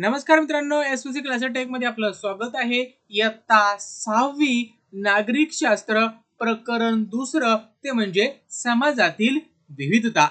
नमस्कार मित्रांनो S P C क्लासमध्ये आपलं स्वागत आहे. इयत्ता सहावी नागरिक शास्त्र प्रकरण दुसरं ते म्हणजे समाजातील विविधता.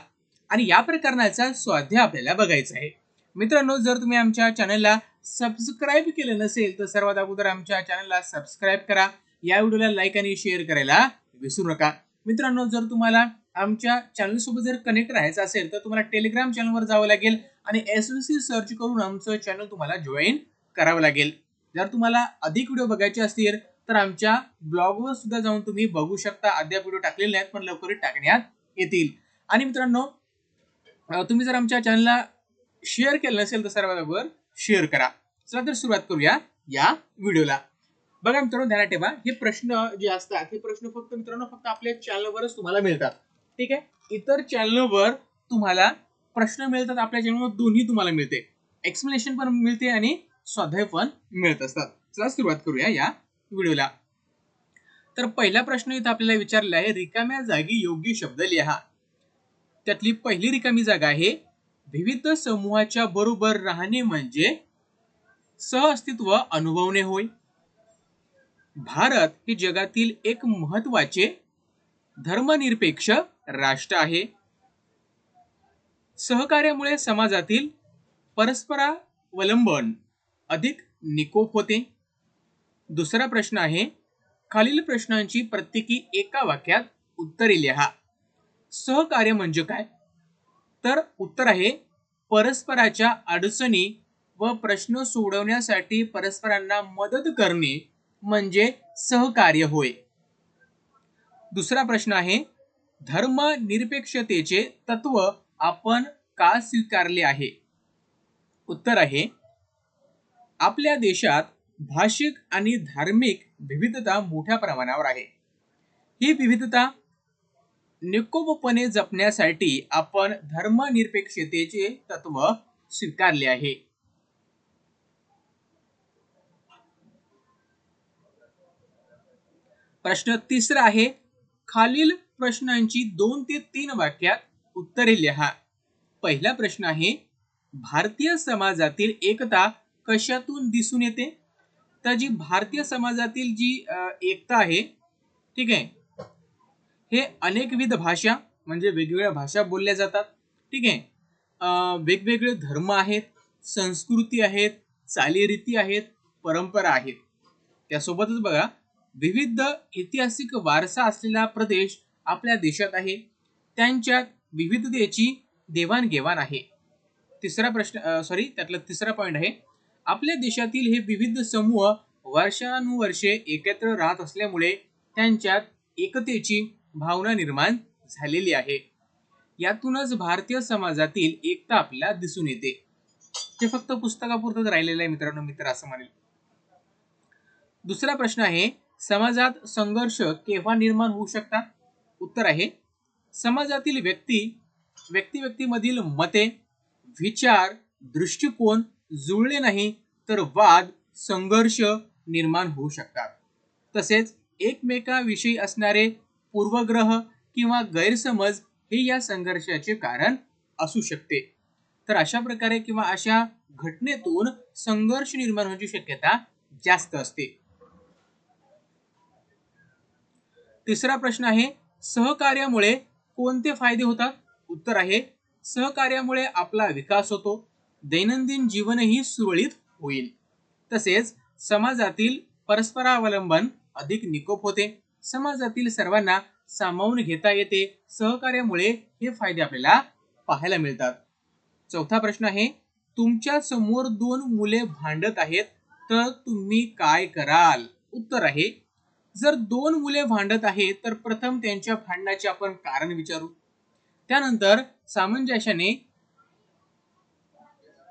आणि या प्रकरणाचा स्वाध्याय आपल्याला बघायचा आहे. मित्रांनो जर तुम्ही आमच्या चॅनलला सबस्क्राईब केलं नसेल तर सर्वात अगोदर आमच्या चॅनलला सबस्क्राईब करा. या व्हिडिओला लाईक आणि शेअर करायला विसरू नका. मित्रांनो जर तुम्हाला आमच्या चॅनल सोबत जर कनेक्ट राहायचं असेल तर तुम्हाला टेलिग्राम चॅनलवर जावं लागेल आणि एस सी सर्च करून आमचं चॅनल तुम्हाला जॉईन करावं लागेल. जर तुम्हाला अधिक व्हिडिओ बघायचे असतील तर आमच्या ब्लॉगवर सुद्धा जाऊन तुम्ही बघू शकता. अद्याप व्हिडिओ टाकलेले आहेत पण लवकरच टाकण्यात येतील. आणि मित्रांनो तुम्ही जर आमच्या चॅनलला शेअर केलं नसेल तर सर्वात शेअर करा. चला तर सुरुवात करूया या व्हिडिओला बघा मित्रांनो ध्यानात ठेवा. हे प्रश्न जे असतात हे प्रश्न फक्त मित्रांनो फक्त आपल्या चॅनलवरच तुम्हाला मिळतात. ठीक आहे? इतर चॅनलवर तुम्हाला प्रश्न मिळतात आपल्या चॅनलवर दोन्ही तुम्हाला मिळते. एक्सप्लेनेशन पण मिळते आणि स्वाध्याय पण मिळत असतात. चला सुरुवात करूया या व्हिडिओला तर पहिला प्रश्न इथं आपल्याला विचारला आहे रिकाम्या जागी योग्य शब्द लिहा. त्यातली पहिली रिकामी जागा आहे विविध समूहाच्या बरोबर राहणे म्हणजे सहअस्तित्व अनुभवणे होय. भारत हे जगातील एक महत्त्वाचे धर्मनिरपेक्ष राष्ट्र आहे. सहकार्यामुळे समाजातील परस्परावलंबन अधिक निकोप होते. दुसरा प्रश्न आहे खालील प्रश्नांची प्रत्येकी एका वाक्यात उत्तरे लिहा. सहकार्य म्हणजे काय? तर उत्तर आहे परस्पराच्या अडचणी व प्रश्न सोडवण्यासाठी परस्परांना मदत करणे म्हणजे सहकार्य होय. दुसरा प्रश्न आहे धर्मनिरपेक्षतेचे तत्व आपण का स्वीकारले आहे? उत्तर आहे आपल्या देशात भाषिक आणि धार्मिक विविधता मोठ्या प्रमाणावर आहे. ही विविधता निकोपपणे जपण्यासाठी आपण धर्मनिरपेक्षतेचे तत्व स्वीकारले आहे. प्रश्न तिसरा आहे खालील प्रश्नांची दोन ते तीन वाक्यात उत्तरे लिहा. पहिला प्रश्न आहे भारतीय समाजातील एकता कशातून दिसून येते? तर जी भारतीय समाजातील जी एकता आहे ठीक आहे हे अनेकविध भाषा म्हणजे वेगवेगळ्या भाषा बोलल्या जातात ठीक आहे. वेगवेगळे धर्म आहेत संस्कृती आहेत चालीरीती आहेत परंपरा आहेत. त्यासोबतच बघा विविध ऐतिहासिक वारसा असलेला प्रदेश आपल्या देशात आहे. त्यांच्यात विविधतेची देवाणघेवाण आहे. तिसरा प्रश्न सॉरी त्यातला तिसरा पॉईंट आहे. आपल्या देशातील हे विविध समूह वर्षानुवर्षे एकत्र राहत असल्यामुळे त्यांच्यात एकतेची भावना निर्माण झालेली आहे. यातूनच भारतीय समाजातील एकता आपल्याला दिसून येते. ते फक्त पुस्तकापुरतच राहिलेलं आहे मित्रांनो मित्र असं म्हणेल. दुसरा प्रश्न आहे समाजात संघर्ष केव्हा निर्माण होऊ शकतात? उत्तर आहे. समाजातील व्यक्ती व्यक्ती व्यक्तीमधील मते विचार दृष्टिकोन जुळले नाही तर वाद संघर्ष निर्माण होऊ शकतात. तसेच एकमेकाविषयी असणारे पूर्वग्रह किंवा गैरसमज हे या संघर्षाचे कारण असू शकते. तर अशा प्रकारे किंवा अशा घटनेतून संघर्ष निर्माण होण्याची शक्यता जास्त असते. तिसरा प्रश्न आहे सहकार्यामुळे कोणते फायदे होतात? उत्तर आहे सहकार्यामुळे आपला विकास होतो दैनंदिन जीवनही सुरळीत होईल. तसेच समाजातील परस्परावलंबन अधिक निकोप होते. समाजातील सर्वांना सामावून घेता येते. सहकार्यामुळे हे फायदे आपल्याला पाहायला मिळतात. चौथा प्रश्न आहे तुमच्यासमोर दोन मुले भांडत आहेत तर तुम्ही काय कराल? उत्तर आहे जर दोन मुले भांडत आहेत तर प्रथम त्यांच्या भांडणाचे आपण कारण विचारू. त्यानंतर सामंजस्याने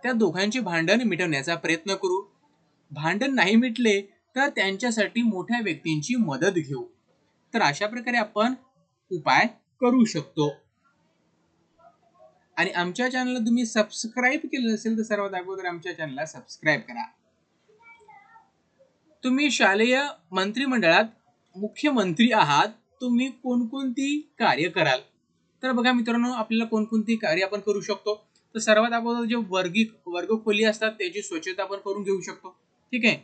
त्या दोघांचे भांडण मिटवण्याचा प्रयत्न करू. भांडण नाही मिटले तर त्यांच्यासाठी मोठ्या व्यक्तींची मदत घेऊ. तर अशा प्रकारे आपण उपाय करू शकतो. आणि आमच्या चॅनलला तुम्ही सबस्क्राईब केलं असेल तर सर्वात अगोदर आमच्या चॅनलला सबस्क्राईब करा. तुम्ही शालेय मंत्रिमंडळात मुख्यमंत्री आहात तुम्ही कोणकोणती कार्य कराल? तर बघा मित्रांनो आपल्याला कोणकोणती कार्य आपण करू शकतो? तर सर्वात अगोदर जे वर्गिक वर्गखोली असतात त्याची स्वच्छता आपण करून घेऊ शकतो. ठीक आहे?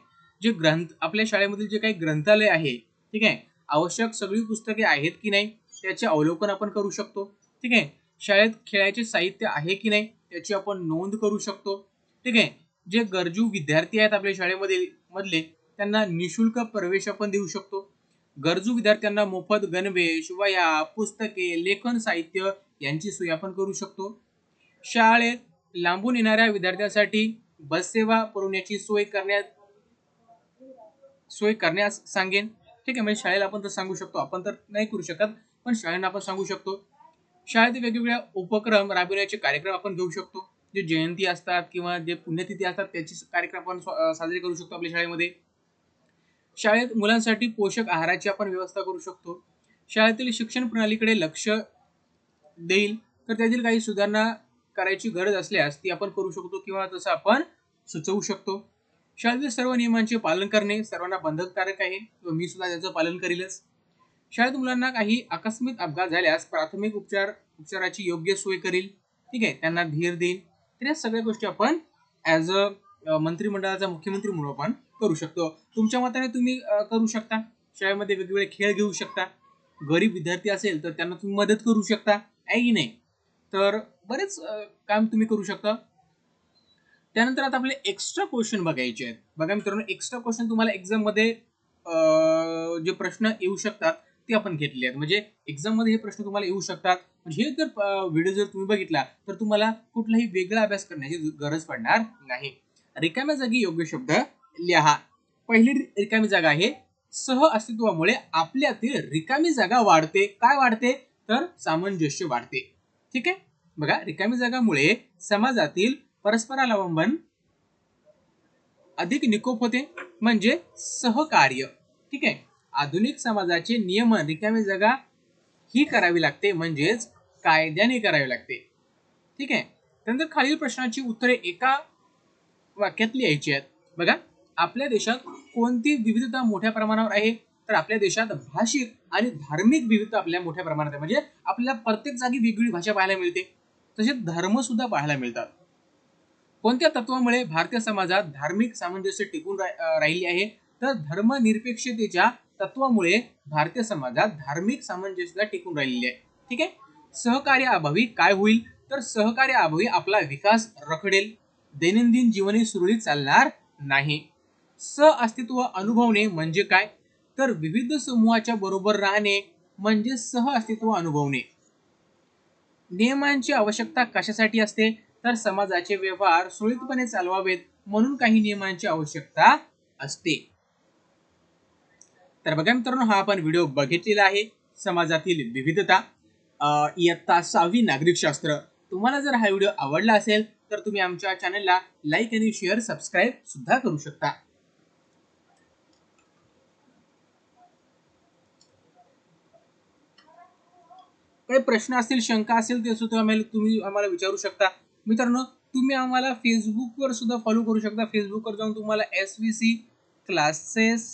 जे ग्रंथ आपल्या शाळेमधील जे काही ग्रंथालय आहे ठीक आहे? आवश्यक सगळी पुस्तके आहेत की नाही त्याचे अवलोकन आपण करू शकतो. ठीक आहे? शाळेत खेळायचे साहित्य आहे की नाही त्याची आपण नोंद करू शकतो. ठीक आहे? जे गरजू विद्यार्थी आहेत आपल्या शाळेमध्ये मधले त्यांना निशुल्क प्रवेश आपण देऊ शकतो. गरजू विद्यार्थ्यांना मोफत गणवेश वया पुस्तके लेखन साहित्य यांची सोय आपण करू शकतो. शाळेत लांबून येणाऱ्या विद्यार्थ्यांसाठी बस सेवा पुरवण्याची सोय करण्यात सोय करण्यास सांगेन. ठीक आहे म्हणजे शाळेला आपण तर सांगू शकतो. आपण तर नाही करू शकत पण शाळेला आपण सांगू शकतो. शाळेत वेगवेगळ्या उपक्रम राबविण्याचे कार्यक्रम आपण घेऊ शकतो. जे जयंती असतात किंवा जे पुण्यतिथी असतात त्याचे कार्यक्रम आपण साजरे करू शकतो आपल्या शाळेमध्ये. शाळेत मुलांसाठी पोषक आहाराची आपण व्यवस्था करू शकतो. शाळेतील शिक्षण प्रणालीकडे लक्ष देईल. तर त्यातील काही सुधारणा करायची गरज असल्यास ती आपण करू शकतो किंवा तसं आपण सुचवू शकतो. शाळेतील सर्व नियमांचे पालन करणे सर्वांना बंधनकारक आहे. व मी सुद्धा त्याचं पालन करीलच. शाळेत मुलांना काही आकस्मिक अपघात झाल्यास प्राथमिक उपचार उपचाराची योग्य सोय करील. ठीक आहे? त्यांना धीर देईल. तर या सगळ्या गोष्टी आपण ॲज अ मंत्रिमंडळाचा मुख्यमंत्री म्हणून आपण करू शकतो. तुमच्या मताने तुम्ही करू शकता. शाळेमध्ये वेगवेगळे खेळ घेऊ शकता. गरीब विद्यार्थी असेल तर त्यांना तुम्ही मदत करू शकता. आहे की नाही? तर बरेच काम तुम्ही करू शकता. त्यानंतर आता आपले एक्स्ट्रा क्वेश्चन बघायचे आहेत. बघा मित्रांनो एक्स्ट्रा क्वेश्चन तुम्हाला एक्झाममध्ये जे प्रश्न येऊ शकतात ते आपण घेतले आहेत. म्हणजे एक्झाममध्ये हे प्रश्न तुम्हाला येऊ शकतात. म्हणजे हे जर व्हिडिओ जर तुम्ही बघितला तर तुम्हाला कुठलाही वेगळा अभ्यास करण्याची गरज पडणार नाही. रिकाम्या जागी योग्य शब्द लिहा. पहिली रिकामी जागा आहे. सह अस्तित्वामुळे आपल्यातील रिकामी जागा वाढते. काय वाढते? तर सामंजस्य वाढते. ठीक आहे? बघा रिकामी जागामुळे समाजातील परस्परावलंबन अधिक निकोप होते. म्हणजे सहकार्य. ठीक आहे? आधुनिक समाजाचे नियमन रिकामी जागा ही करावी लागते. म्हणजेच कायद्याने करावी लागते. ठीक आहे? त्यानंतर खालील प्रश्नाची उत्तरे एका वाक्यात लिहायची आहेत. बघा. आपल्या देशात कोणती विविधता मोठ्या प्रमाणावर आहे? तर आपल्या देशात भाषिक आणि धार्मिक विविधता आपल्या मोठ्या प्रमाणात आहे. म्हणजे आपल्याला प्रत्येक जागी वेगवेगळी भाषा पाहायला मिळते. तसेच धर्म सुद्धा पाहायला मिळतात. कोणत्या तत्वामुळे भारतीय समाजात धार्मिक सामंजस्य टिकून राहिली आहे? तर धर्मनिरपेक्षतेच्या तत्वामुळे भारतीय समाजात धार्मिक सामंजस्यता टिकून राहिलेली आहे. ठीक आहे? सहकार्य अभावी काय होईल? तर सहकार्य अभावी आपला विकास रखडेल. दैनंदिन जीवनही सुरळीत चालणार नाही. स अस्तित्व अनुभवणे म्हणजे काय? तर विविध समूहाच्या बरोबर राहणे म्हणजे सह अस्तित्व अनुभवणे. नियमांची आवश्यकता कशासाठी असते? तर समाजाचे व्यवहार सुरळीतपणे चालवावेत म्हणून काही नियमांची आवश्यकता असते. तर बघा मित्रांनो हा आपण व्हिडिओ बघितलेला आहे. समाजातील विविधता. इयत्ता सहावी नागरिक शास्त्र. तुम्हाला जर हा व्हिडिओ आवडला असेल तर तुम्ही आमच्या चॅनलला लाईक आणि शेअर सबस्क्राईब सुद्धा करू शकता. काही प्रश्न असतील शंका असेल ते सुद्धा तुम्ही आम्हाला विचारू शकता. मित्रांनो तुम्ही आम्हाला फेसबुकवर सुद्धा फॉलो करू शकता. फेसबुकवर जाऊन तुम्हाला S V C classes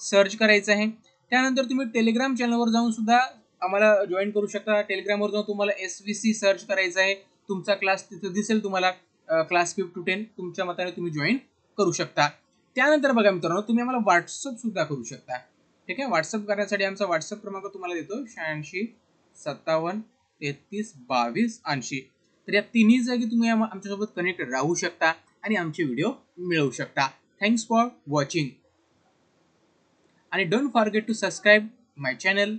search करायचं आहे. त्यानंतर तुम्ही टेलिग्राम चॅनलवर जाऊन सुद्धा आम्हाला जॉईन करू शकता. टेलिग्रामवर जाऊन तुम्हाला एस व्ही सी सर्च करायचं आहे. तुमचा क्लास तिथं दिसेल तुम्हाला क्लास फिफ्थ टू टेन तुमच्या मताने तुम्ही जॉईन करू शकता. त्यानंतर बघा मित्रांनो तुम्ही आम्हाला व्हॉट्सअप सुद्धा करू शकता. ठीक आहे? व्हॉट्सअप करण्यासाठी आमचा व्हॉट्सअप क्रमांक तुम्हाला देतो. शहाऐंशी सत्तावन्न तेहतीस बावीस ऐंशी. तर या तिन्ही जागी तुम्ही आमच्यासोबत कनेक्ट राहू शकता आणि आमचे व्हिडिओ मिळवू शकता. थँक्स फॉर वॉचिंग आणि don't forget to subscribe my channel